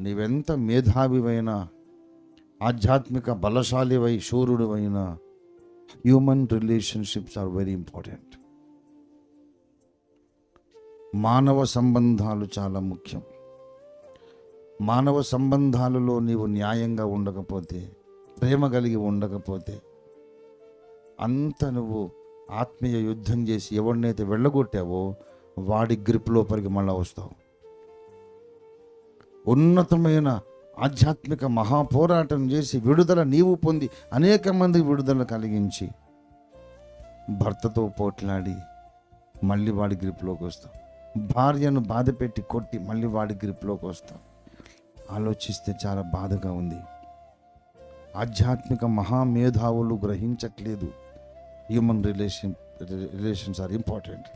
నీవెంత మేధావివైనా ఆధ్యాత్మిక బలశాలివై శూరుడువైనా human relationships are very important మానవ సంబంధాలు చాలా ముఖ్యం. మానవ సంబంధాలలో నీవు న్యాయంగా ఉండకపోతే ప్రేమ కలిగి ఉండకపోతే అంత నువ్వు ఆత్మీయ యుద్ధం చేసి ఎవరినైతే వెళ్ళగొట్టావో వాడి గ్రిప్ లోపలికి మళ్ళా వస్తావు. ఉన్నతమైన ఆధ్యాత్మిక మహాపోరాటం చేసి విడుదల నీవు పొంది అనేక మంది విడుదల కలిగించి భర్తతో పోట్లాడి మళ్ళీ వాడి గ్రిప్లోకి వస్తాం. భార్యను బాధ పెట్టి కొట్టి మళ్ళీ వాడి గ్రిప్లోకి వస్తాం. ఆలోచిస్తే చాలా బాధగా ఉంది. ఆధ్యాత్మిక మహామేధావులు గ్రహించట్లేదు. Human relation relations are important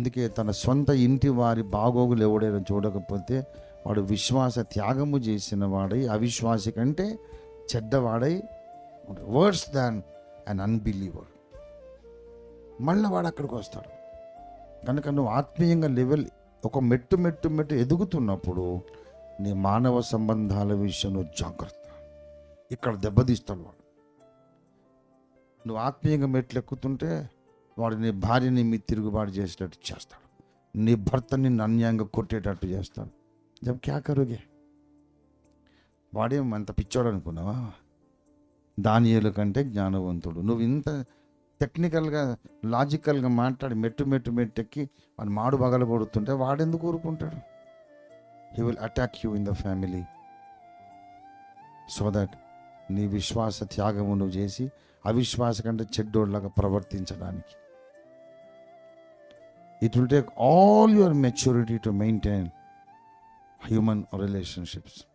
అందుకే తన సొంత ఇంటి వారి బాగోగులు ఎవడైనా చూడకపోతే వాడు విశ్వాస త్యాగము చేసిన వాడై అవిశ్వాసి కంటే చెడ్డవాడై వర్స్ దాన్ అన్ అన్బిలీవర్ మళ్ళీ వాడు అక్కడికి వస్తాడు. కనుక నువ్వు ఆత్మీయంగా లెవెల్ ఒక మెట్టు మెట్టు మెట్టు ఎదుగుతున్నప్పుడు నీ మానవ సంబంధాల విషయంలో జాగ్రత్త. ఇక్కడ దెబ్బతీస్తాడు వాడు. నువ్వు ఆత్మీయంగా మెట్లు ఎక్కుతుంటే వాడు నీ భార్యని మీ తిరుగుబాటు చేసేటట్టు చేస్తాడు. నీ భర్తని నిన్ను అన్యాయంగా కొట్టేటట్టు చేస్తాడు. జబ్ క్యా కరుగే? వాడేం అంత పిచ్చోడు అనుకున్నావా? దానియలు కంటే జ్ఞానవంతుడు. నువ్వు ఇంత టెక్నికల్గా లాజికల్గా మాట్లాడి మెట్టు మెట్టు మెట్టు ఎక్కి వాడు మాడు బగల కొడుతుంటే వాడెందుకు ఊరుకుంటాడు? He will attack you in the family so that నీ విశ్వాస త్యాగము నువ్వు చేసి అవిశ్వాస కంటే చెడ్డోళ్ళగా ప్రవర్తించడానికి. It will take all your maturity to maintain human relationships.